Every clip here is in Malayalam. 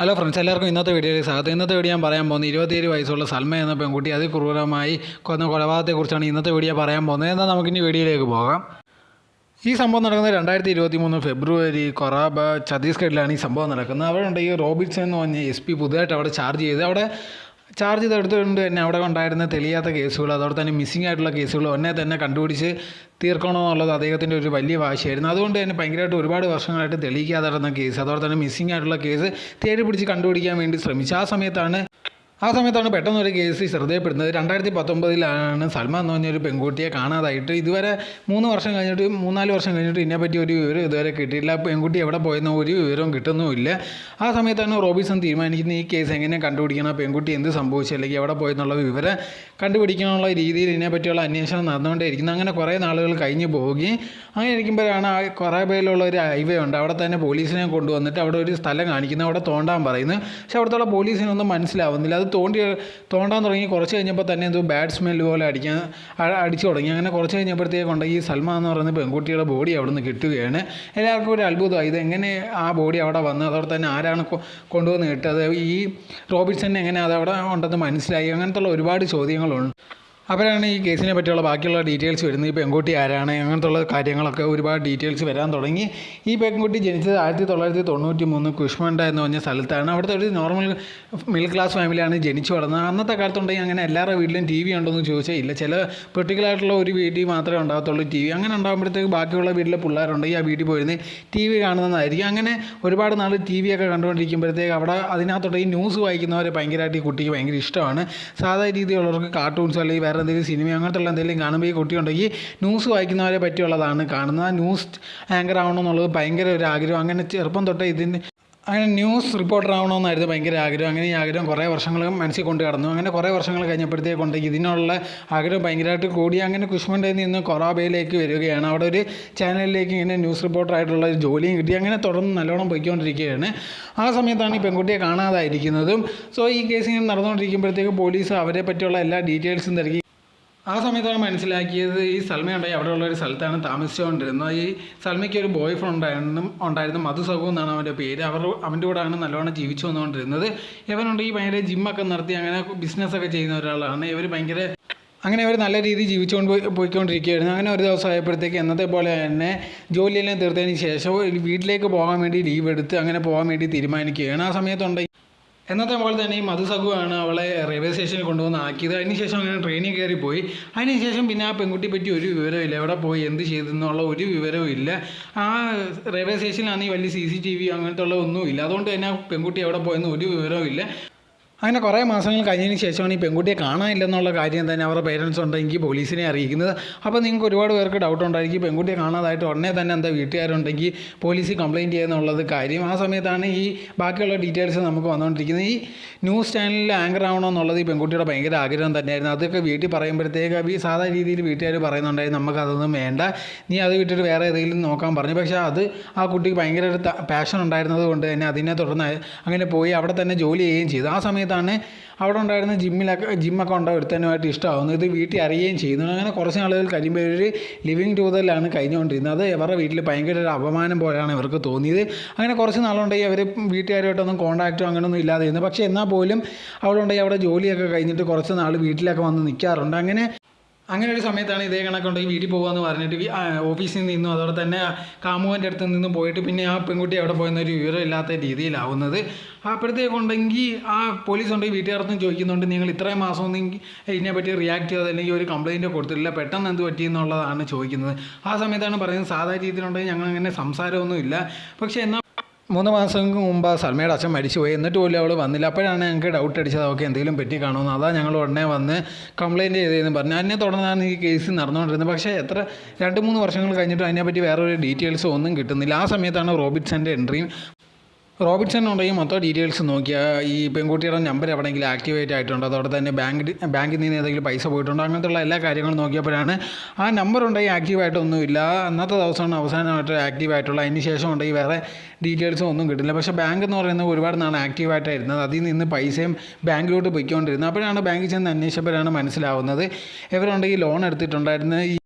ഹലോ ഫ്രണ്ട്സ് എല്ലാവർക്കും ഇന്നത്തെ വീഡിയോയിൽ സ്വാഗതം. ഇന്നത്തെ വീഡിയോ ഞാൻ പറയാൻ പോകുന്നത് ഇരുപത്തിയേഴ് വയസ്സുള്ള സൽമ എന്ന പെൺകുട്ടി അതിക്രൂരമായി കൊന്ന കൊലപാതകത്തെക്കുറിച്ചാണ് ഇന്നത്തെ വീഡിയോ പറയാൻ പോകുന്നത്. എന്നാൽ നമുക്കിനി വീഡിയോയിലേക്ക് പോകാം. ഈ സംഭവം നടക്കുന്നത് രണ്ടായിരത്തി ഇരുപത്തി മൂന്ന് ഫെബ്രുവരി. കൊറാബ ഛത്തീസ്ഗഡിലാണ് ഈ സംഭവം നടക്കുന്നത്. അവിടെ ഉണ്ട് ഈ റോബിൻസൺ എന്ന് പറഞ്ഞ എസ് പി പുതുതായിട്ട് അവിടെ ചാർജ് ചെയ്ത്. അവിടെ ചാർജ് ചെയ്തെടുത്തുകൊണ്ട് തന്നെ അവിടെ ഉണ്ടായിരുന്ന തെളിയാത്ത കേസുകൾ അതോടെ തന്നെ മിസ്സിംഗ് ആയിട്ടുള്ള കേസുകൾ ഒന്നെ തന്നെ കണ്ടുപിടിച്ച് തീർക്കണമെന്നുള്ളത് അദ്ദേഹത്തിന്റെ ഒരു വലിയ വാശിയായിരുന്നു. അതുകൊണ്ട് തന്നെ ഭയങ്കരമായിട്ട് ഒരുപാട് വർഷങ്ങളായിട്ട് തെളിയിക്കാതെ നടന്ന കേസ് അതോടെ തന്നെ മിസ്സിംഗ് ആയിട്ടുള്ള കേസ് തേടി പിടിച്ച് കണ്ടുപിടിക്കാൻ വേണ്ടി ശ്രമിച്ചു. ആ സമയത്താണ് ആ സമയത്താണ് പെട്ടെന്ന് ഒരു കേസ് ശ്രദ്ധയപ്പെടുന്നത് രണ്ടായിരത്തി പത്തൊമ്പതിലാണ് സൽമാൻ എന്ന് പറഞ്ഞൊരു പെൺകുട്ടിയെ കാണാതായിട്ട് ഇതുവരെ മൂന്ന് വർഷം കഴിഞ്ഞിട്ട് മൂന്നാൽ വർഷം കഴിഞ്ഞിട്ട് ഇതിനെപ്പറ്റി ഒരു വിവരം ഇതുവരെ കിട്ടിയില്ല പെൺകുട്ടി എവിടെ പോയെന്നോ ഒരു വിവരവും കിട്ടുന്നുമില്ല. ആ സമയത്താണ് റോബിസൺ തീരുമാനിക്കുന്നത് ഈ കേസ് എങ്ങനെ കണ്ടുപിടിക്കണം പെൺകുട്ടി എന്ത് സംഭവിച്ചു അല്ലെങ്കിൽ എവിടെ പോയെന്നുള്ള വിവരം കണ്ടുപിടിക്കാനുള്ള രീതിയിൽ ഇതിനെപ്പറ്റിയുള്ള അന്വേഷണം നടന്നുകൊണ്ടേയിരിക്കുന്നത് അങ്ങനെ കുറേ നാളുകൾ കഴിഞ്ഞ് പോവുകയും അങ്ങനെ ഇരിക്കുമ്പോഴാണ് ആ കുറേ പേരിലുള്ള ഒരു ഹൈവേ ഉണ്ട്. അവിടെ തന്നെ പോലീസിനെ കൊണ്ടുവന്നിട്ട് അവിടെ ഒരു സ്ഥലം കാണിക്കുന്നത് അവിടെ തോണ്ടാൻ പറയുന്നത് പക്ഷെ അവിടുത്തെ പോലീസിനൊന്നും മനസ്സിലാവുന്നില്ല. അത് തോണ്ടി തോണ്ടാൻ തുടങ്ങി. കുറച്ച് കഴിഞ്ഞപ്പോൾ തന്നെ എന്തോ ബാഡ് സ്മെല്ല് പോലെ അടിക്കാൻ അടിച്ചു തുടങ്ങി. അങ്ങനെ കുറച്ച് കഴിഞ്ഞപ്പോഴത്തേക്കുണ്ട് ഈ സൽമാൻ എന്ന് പറയുന്ന പെൺകുട്ടിയുടെ ബോഡി അവിടെ നിന്ന് കിട്ടുകയാണ്. എല്ലാവർക്കും ഒരു അത്ഭുതമായി. ഇതെങ്ങനെ ആ ബോഡി അവിടെ വന്ന് അതോടെ തന്നെ ആരാണ് കൊണ്ടുവന്ന് ഇട്ടത്? ഈ റോബിൻസൺ എങ്ങനെ അത് അവിടെ ഉണ്ടെന്ന് മനസ്സിലായി? അങ്ങനത്തുള്ള ഒരുപാട് ചോദ്യങ്ങളുണ്ട്. അപ്പോഴാണ് ഈ കേസിനെ പറ്റിയുള്ള ബാക്കിയുള്ള ഡീറ്റെയിൽസ് വരുന്നത്. ഈ പെൺകുട്ടി ആരാണ്? അങ്ങനത്തുള്ള കാര്യങ്ങളൊക്കെ ഒരുപാട് ഡീറ്റെയിൽസ് വരാൻ തുടങ്ങി. ഈ പെൺകുട്ടി ജനിച്ചത് ആയിരത്തി തൊള്ളായിരത്തി തൊണ്ണൂറ്റി മൂന്ന് കുഷ്മണ്ട എന്ന് പറഞ്ഞ സ്ഥലത്താണ്. അവിടുത്തെ ഒരു നോർമൽ മിഡിൽ ക്ലാസ് ഫാമിലിയാണ് ജനിച്ചു വളർന്നത്. അന്നത്തെ കാലത്തുണ്ടെങ്കിൽ അങ്ങനെ എല്ലാവരുടെ വീട്ടിലും ടി വി ഉണ്ടോ എന്ന് ചോദിച്ചാൽ ഇല്ല. ചില പെർട്ടിക്കുലർ ആയിട്ടുള്ള ഒരു വീട്ടിൽ മാത്രമേ ഉണ്ടാകത്തുള്ളൂ ടി വി അങ്ങനെ ഉണ്ടാകുമ്പോഴത്തേക്ക് ബാക്കിയുള്ള വീട്ടിലെ പിള്ളേരുണ്ടെങ്കിൽ ആ വീട്ടിൽ പോയിരുന്ന് ടി വി കാണുന്നതായിരിക്കും. അങ്ങനെ ഒരുപാട് നാൾ ടി വി ഒക്കെ കണ്ടുകൊണ്ടിരിക്കുമ്പോഴത്തേക്ക് അവിടെ അതിനകത്തോട്ട് ഈ ന്യൂസ് വായിക്കുന്നവരെ ഭയങ്കരമായിട്ട് ഈ കുട്ടിക്ക് ഭയങ്കര ഇഷ്ടമാണ്. സാധാരണ രീതിയിലുള്ളവർക്ക് കാർട്ടൂൺസ് അല്ലെങ്കിൽ വേറെ എന്തെങ്കിലും സിനിമ അങ്ങനത്തുള്ള എന്തെങ്കിലും കാണുമ്പോൾ ഈ കുട്ടിയുണ്ടെങ്കിൽ ന്യൂസ് വായിക്കുന്നവരെ പറ്റിയുള്ളതാണ് കാണുന്നത്. ന്യൂസ് ആങ്കർ ആവണമെന്നുള്ളത് ഭയങ്കര ഒരു ആഗ്രഹം. അങ്ങനെ ചെറുപ്പം തൊട്ടേ ഇതിന് അങ്ങനെ ന്യൂസ് റിപ്പോർട്ടർ ആവണമെന്നായിരുന്നു ഭയങ്കര ആഗ്രഹം. അങ്ങനെ ഈ ആഗ്രഹം കുറേ വർഷങ്ങൾ മനസ്സിൽ കൊണ്ട് കടന്നു. അങ്ങനെ കുറേ വർഷങ്ങൾ കഴിഞ്ഞപ്പോഴത്തേക്കുണ്ട് ഇതിനുള്ള ആഗ്രഹം ഭയങ്കരമായിട്ട് കൂടി. അങ്ങനെ കുഷ്മന്റെ നിന്ന് കൊറാബയിലേക്ക് വരികയാണ്. അവിടെ ഒരു ചാനലിലേക്ക് ഇങ്ങനെ ന്യൂസ് റിപ്പോർട്ടറായിട്ടുള്ള ഒരു ജോലിയും കിട്ടി. അങ്ങനെ തുടർന്ന് നല്ലോണം പോയിക്കൊണ്ടിരിക്കുകയാണ്. ആ സമയത്താണ് ഈ പെൺകുട്ടിയെ കാണാതായിരിക്കുന്നതും. സോ ഈ കേസ് ഇങ്ങനെ നടന്നുകൊണ്ടിരിക്കുമ്പോഴത്തേക്ക് പോലീസ് അവരെ പറ്റിയുള്ള എല്ലാ ഡീറ്റെയിൽസും തിരക്കി ആ സമയത്താണ് മനസ്സിലാക്കിയത് ഈ സൽമ ഉണ്ടായി അവിടെയുള്ള ഒരു സ്ഥലത്താണ് താമസിച്ചുകൊണ്ടിരുന്നത്. ഈ സൽമയ്ക്ക് ഒരു ബോയ് ഫ്രണ്ട് ഉണ്ടായിരുന്നു ഉണ്ടായിരുന്നു മധു സഹു എന്നാണ് അവന്റെ പേര്. അവർ അവന്റെ കൂടെയാണ് നല്ലോണം ജീവിച്ചു വന്നുകൊണ്ടിരുന്നത്. ഇവനുണ്ട് ഈ ഭയങ്കര ജിമ്മൊക്കെ നടത്തി അങ്ങനെ ബിസിനസ്സൊക്കെ ചെയ്യുന്ന ഒരാളാണ്. ഇവർ ഭയങ്കര അങ്ങനെ അവർ നല്ല രീതിയിൽ ജീവിച്ചുകൊണ്ട് പോയി പോയിക്കൊണ്ടിരിക്കുകയായിരുന്നു. അങ്ങനെ ഒരു ദിവസം ആയപ്പോഴത്തേക്ക് എന്നത്തെ പോലെ തന്നെ ജോലിയെല്ലാം തീർത്തതിന് ശേഷം വീട്ടിലേക്ക് പോകാൻ വേണ്ടി ലീവ് എടുത്ത് അങ്ങനെ പോകാൻ വേണ്ടി തീരുമാനിക്കുകയാണ്. ആ സമയത്തുണ്ട് എന്നത്തെ പോലെ തന്നെ ഈ മധുസഖുവാണ് അവളെ റെയിൽവേ സ്റ്റേഷനിൽ കൊണ്ടുവന്ന് ആക്കിയത്. അതിനുശേഷം അങ്ങനെ ട്രെയിനിൽ കയറി പോയി. അതിനുശേഷം പിന്നെ ആ പെൺകുട്ടിയെ പറ്റി ഒരു വിവരമില്ല എവിടെ പോയി എന്ത് ചെയ്തെന്നുള്ള ഒരു വിവരവും ഇല്ല ആ റെയിൽവേ സ്റ്റേഷനിലാണെങ്കിൽ വലിയ സി സി ടി വി അങ്ങനത്തെ ഉള്ള ഒന്നും ഇല്ല അതുകൊണ്ട് തന്നെ ആ പെൺകുട്ടി എവിടെ പോയെന്ന് ഒരു വിവരവും ഇല്ല അങ്ങനെ കുറേ മാസങ്ങൾ കഴിഞ്ഞതിന് ശേഷമാണ് ഈ പെൺകുട്ടിയെ കാണാനില്ലെന്നുള്ള കാര്യം തന്നെ അവരുടെ പേരൻസ് ഉണ്ടെങ്കിൽ പോലീസിനെ അറിയിക്കുന്നത്. അപ്പോൾ നിങ്ങൾക്ക് ഒരുപാട് പേർക്ക് ഡൗട്ട് ഉണ്ടായിരിക്കും പെൺകുട്ടിയെ കാണാതായിട്ട് ഉടനെ തന്നെ എന്താ വീട്ടുകാരുണ്ടെങ്കിൽ പോലീസ് കംപ്ലയിന്റ് ചെയ്യുന്നുള്ളത് കാര്യം. ആ സമയത്താണ് ഈ ബാക്കിയുള്ള ഡീറ്റെയിൽസ് നമുക്ക് വന്നുകൊണ്ടിരിക്കുന്നത്. ഈ ന്യൂസ് ചാനലിൽ ആങ്കർ ആവണം എന്നുള്ളത് ഈ പെൺകുട്ടിയുടെ ഭയങ്കര ആഗ്രഹം തന്നെയായിരുന്നു. അതൊക്കെ വീട്ടിൽ പറയുമ്പോഴത്തേക്ക് ഈ സാധാരണ രീതിയിൽ വീട്ടുകാർ പറയുന്നുണ്ടായിരുന്നു നമുക്കതൊന്നും വേണ്ട. നീ അത് വിട്ടിട്ട് വേറെ ഏതെങ്കിലും നോക്കാൻ പറഞ്ഞു. പക്ഷേ അത് ആ കുട്ടിക്ക് ഭയങ്കര ഒരു പാഷൻ ഉണ്ടായിരുന്നത് കൊണ്ട് തന്നെ അതിനെ തുടർന്ന് അങ്ങനെ പോയി അവിടെ തന്നെ ജോലി ചെയ്യുകയും ചെയ്തു. ആ സമയത്താണ് അവിടെ ഉണ്ടായിരുന്ന ജിമ്മിലൊക്കെ ജിമ്മൊക്കെ ഉണ്ടാവും ഒരുത്തനുമായിട്ട് ഇഷ്ടമാവുന്നു ഇത് വീട്ടിൽ അറിയുകയും ചെയ്യുന്നു അങ്ങനെ കുറച്ച് നാളുകൾ കഴിയുമ്പോൾ ഒരു ലിവിങ് ടൂതറിലാണ് കഴിഞ്ഞുകൊണ്ടിരുന്നത്. ഇവരുടെ വീട്ടിൽ ഭയങ്കര ഒരു അപമാനം പോലെയാണ് ഇവർക്ക് തോന്നിയത്. അങ്ങനെ കുറച്ച് നാളുണ്ടെങ്കിൽ അവർ വീട്ടുകാരുമായിട്ടൊന്നും കോൺടാക്റ്റോ അങ്ങനെയൊന്നും ഇല്ലാതെ ഇരുന്നു. പക്ഷേ എന്നാൽ പോലും അവിടെ ഉണ്ടെങ്കിൽ അവിടെ ജോലിയൊക്കെ കഴിഞ്ഞിട്ട് കുറച്ച് നാൾ വീട്ടിലൊക്കെ വന്ന് നിൽക്കാറുണ്ട്. അങ്ങനെ അങ്ങനെ ഒരു സമയത്താണ് ഇതേ കണക്കുണ്ടെങ്കിൽ വീട്ടിൽ പോകുമെന്ന് പറഞ്ഞിട്ട് ഓഫീസിൽ നിന്നും അതോടെ തന്നെ കാമുവിന്റെ അടുത്ത് നിന്നും പോയിട്ട് പിന്നെ ആ പെൺകുട്ടി അവിടെ പോയെന്നൊരു വിവരം ഇല്ലാത്ത രീതിയിലാവുന്നത്. അപ്പോഴത്തേക്കുണ്ടെങ്കിൽ ആ പോലീസ് ഉണ്ടെങ്കിൽ വീട്ടുകാർത്തും ചോദിക്കുന്നുണ്ട് നിങ്ങൾ ഇത്രയും മാസം ഒന്നും ഇതിനെപ്പറ്റി റിയാക്ട് ചെയ്തത് അല്ലെങ്കിൽ ഒരു കംപ്ലയിന്റ് കൊടുത്തിട്ടില്ല. പെട്ടെന്ന് എന്ത് പറ്റി? എന്നുള്ളതാണ് ചോദിക്കുന്നത്. ആ സമയത്താണ് പറയുന്നത് സാധാരണ രീതിയിലുണ്ടെങ്കിൽ ഞങ്ങൾ അങ്ങനെ സംസാരമൊന്നുമില്ല. പക്ഷേ എന്നാൽ മൂന്ന് മാസം മുമ്പ് സൽമയുടെ അച്ഛൻ മരിച്ചുപോയി. എന്നിട്ട് പോലും അവൾ വന്നില്ല. അപ്പോഴാണ് ഞങ്ങൾക്ക് ഡൗട്ട് അടിച്ചത്. അവൾക്ക് എന്തെങ്കിലും പറ്റി കാണുമെന്ന്. അതാ ഞങ്ങൾ ഉടനെ വന്ന് കംപ്ലയിന്റ് ചെയ്തതെന്ന് പറഞ്ഞു. അതിനെ തുടർന്നാണ് ഈ കേസ് നടന്നുകൊണ്ടിരുന്നത്. പക്ഷേ എത്ര രണ്ട് മൂന്ന് വർഷങ്ങൾ കഴിഞ്ഞിട്ടും അതിനെപ്പറ്റി വേറൊരു ഡീറ്റെയിൽസോ ഒന്നും കിട്ടുന്നില്ല. ആ സമയത്താണ് റോബിറ്റ്സന്റെ എൻട്രിയും റോബിൻസൺ ഉണ്ടെങ്കിൽ മൊത്തം ഡീറ്റെയിൽസ് നോക്കിയാൽ ഈ പെൺകുട്ടിയുടെ നമ്പർ എവിടെയെങ്കിലും ആക്ടിവേറ്റ് ആയിട്ടുണ്ടോ? അതോടെ തന്നെ ബാങ്ക് ബാങ്കിൽ നിന്ന് ഏതെങ്കിലും പൈസ പോയിട്ടുണ്ടോ? അങ്ങനത്തുള്ള എല്ലാ കാര്യങ്ങളും നോക്കിയപ്പോഴാണ് ആ നമ്പർ ഉണ്ടെങ്കിൽ ആക്റ്റീവായിട്ടൊന്നുമില്ല അന്നത്തെ ദിവസമാണ് അവസാനമായിട്ട് ആക്റ്റീവ് ആയിട്ടുള്ള. അതിന് ശേഷം ഉണ്ടെങ്കിൽ വേറെ ഡീറ്റെയിൽസും ഒന്നും കിട്ടില്ല. പക്ഷേ ബാങ്ക് എന്ന് പറയുന്നത് ഒരുപാട് നാൾ ആക്റ്റീവായിട്ടായിരുന്നത് അതിൽ നിന്ന് പൈസയും ബാങ്കിലോട്ട് പോയിക്കൊണ്ടിരുന്നത്. അപ്പോഴാണ് ബാങ്കിൽ ചെന്ന് അന്വേഷിച്ചപ്പോഴാണ് മനസ്സിലാവുന്നത്. ഇവരുണ്ടെങ്കിൽ ലോൺ എടുത്തിട്ടുണ്ടായിരുന്നത് ഈ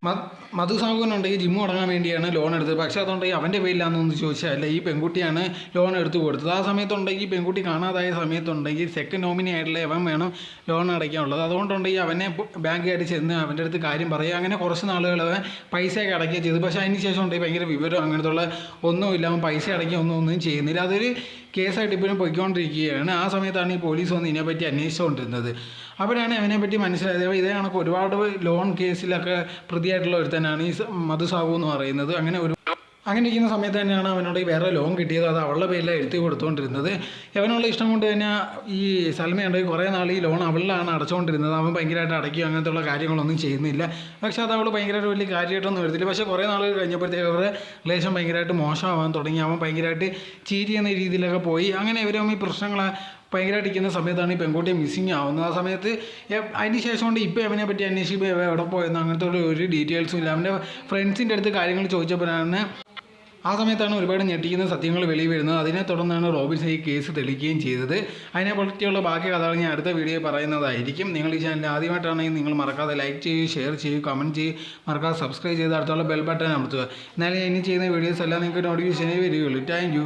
മ- മധു സാഹുവിനുണ്ടെങ്കിൽ ജിമ്മ് തുടങ്ങാൻ വേണ്ടിയാണ് ലോൺ എടുത്തത്. പക്ഷേ അതുണ്ടെങ്കിൽ അവന്റെ പേരിലാണെന്ന് ചോദിച്ചാൽ അല്ല ഈ പെൺകുട്ടിയാണ് ലോൺ എടുത്ത് കൊടുത്തത്. ആ സമയത്തുണ്ടെങ്കിൽ പെൺകുട്ടി കാണാതായ സമയത്തുണ്ടെങ്കിൽ സെക്കൻഡ് നോമിനി ആയിട്ടുള്ള അവൻ വേണം ലോൺ അടയ്ക്കാനുള്ളത്. അതുകൊണ്ടുണ്ടെങ്കിൽ അവനെ ബാങ്കുകാരി ചെന്ന് അവന്റെ അടുത്ത് കാര്യം പറയുക. അങ്ങനെ കുറച്ച് നാളുകൾ അവൻ പൈസയൊക്കെ അടയ്ക്കുക ചെയ്തു. പക്ഷേ അതിന് ശേഷം ഉണ്ടെങ്കിൽ ഭയങ്കര വിവരം ഉള്ള ഒന്നുമില്ല. അവൻ പൈസ അടയ്ക്കുക ഒന്നും ഒന്നും ചെയ്യുന്നില്ല. അതൊരു കേസായിട്ട് ഇപ്പോഴും പോയിക്കൊണ്ടിരിക്കുകയാണ്. ആ സമയത്താണ് ഈ പോലീസ് വന്ന് ഇതിനെപ്പറ്റി അന്വേഷിച്ചുകൊണ്ടിരുന്നത്. അപ്പോഴാണ് പറ്റി മനസ്സിലായത്. ഇതേ കണക്ക് ഒരുപാട് ലോൺ കേസിലൊക്കെ പ്രതിയായിട്ടുള്ള ഒരുത്തനാണ് ഈ മധുസാഹു എന്ന് പറയുന്നത്. അങ്ങനെ ഒരു അങ്ങനെ ഇരിക്കുന്ന സമയത്ത് തന്നെയാണ് അവനോട് ഈ വേറെ ലോൺ കിട്ടിയത്. അത് അവളുടെ പേരിലാണ് എഴുതി കൊടുത്തുകൊണ്ടിരുന്നത് അവനുള്ള ഇഷ്ടം കൊണ്ട് തന്നെ ഈ സൽമയുണ്ടെങ്കിൽ കുറേ നാൾ ഈ ലോൺ അവളിലാണ് അടച്ചുകൊണ്ടിരുന്നത് അവൻ ഭയങ്കരമായിട്ട് അടയ്ക്കുകയോ അങ്ങനത്തെ ഉള്ള കാര്യങ്ങളൊന്നും ചെയ്യുന്നില്ല. പക്ഷെ അത് അവൾ ഭയങ്കരമായിട്ട് വലിയ കാര്യമായിട്ടൊന്നും വരുത്തില്ല പക്ഷേ കുറേ നാൾ കഴിഞ്ഞപ്പോഴത്തേക്ക് അവരുടെ റിലേഷൻ ഭയങ്കരമായിട്ട് മോശമാവാൻ തുടങ്ങി. അവൻ ഭയങ്കരമായിട്ട് ചീറ്റ് ചെയ്യുന്ന രീതിയിലൊക്കെ പോയി. അങ്ങനെ ഇവർ ഈ പ്രശ്നങ്ങൾ ഭയങ്കരമായിട്ട് ഇരിക്കുന്ന സമയത്താണ് ഈ പെൺകുട്ടി മിസ്സിങ് ആവുന്നത്. ആ സമയത്ത് അതിന് ശേഷം കൊണ്ട് ഇപ്പോൾ അവനെ പറ്റി അന്വേഷിക്കുമ്പോൾ എവിടെ പോയെന്ന് അങ്ങനത്തെ ഒരു ഡീറ്റെയിൽസും ഇല്ല. അവന്റെ ഫ്രണ്ട്സിന്റെ അടുത്ത് കാര്യങ്ങൾ ചോദിച്ചപ്പോഴാണ് ആ സമയത്താണ് ഒരുപാട് ഞെട്ടിക്കുന്ന സത്യങ്ങൾ വെളിയിൽ വരുന്നത്. അതിനെ തുടർന്നാണ് റോബിൻസ് ഈ കേസ് തെളിയിക്കുകയും ചെയ്തത്. അതിനെ പറ്റിയുള്ള ബാക്കി കഥകൾ ഞാൻ അടുത്ത വീഡിയോ പറയുന്നതായിരിക്കും. നിങ്ങൾ ഈ ചാനൽ ആദ്യമായിട്ടാണെങ്കിൽ നിങ്ങൾ മറക്കാതെ ലൈക്ക് ചെയ്യൂ ഷെയർ ചെയ്യൂ കമന്റ് ചെയ്യൂ മറക്കാതെ സബ്സ്ക്രൈബ് ചെയ്ത് അടുത്തുള്ള ബെൽ ബട്ടൺ അമർത്തുക. എന്നാലും ഇനി ചെയ്യുന്ന വീഡിയോസ് എല്ലാം നിങ്ങൾക്ക് നോട്ടിഫിക്കേഷനേ വരികയുള്ളൂ. താങ്ക്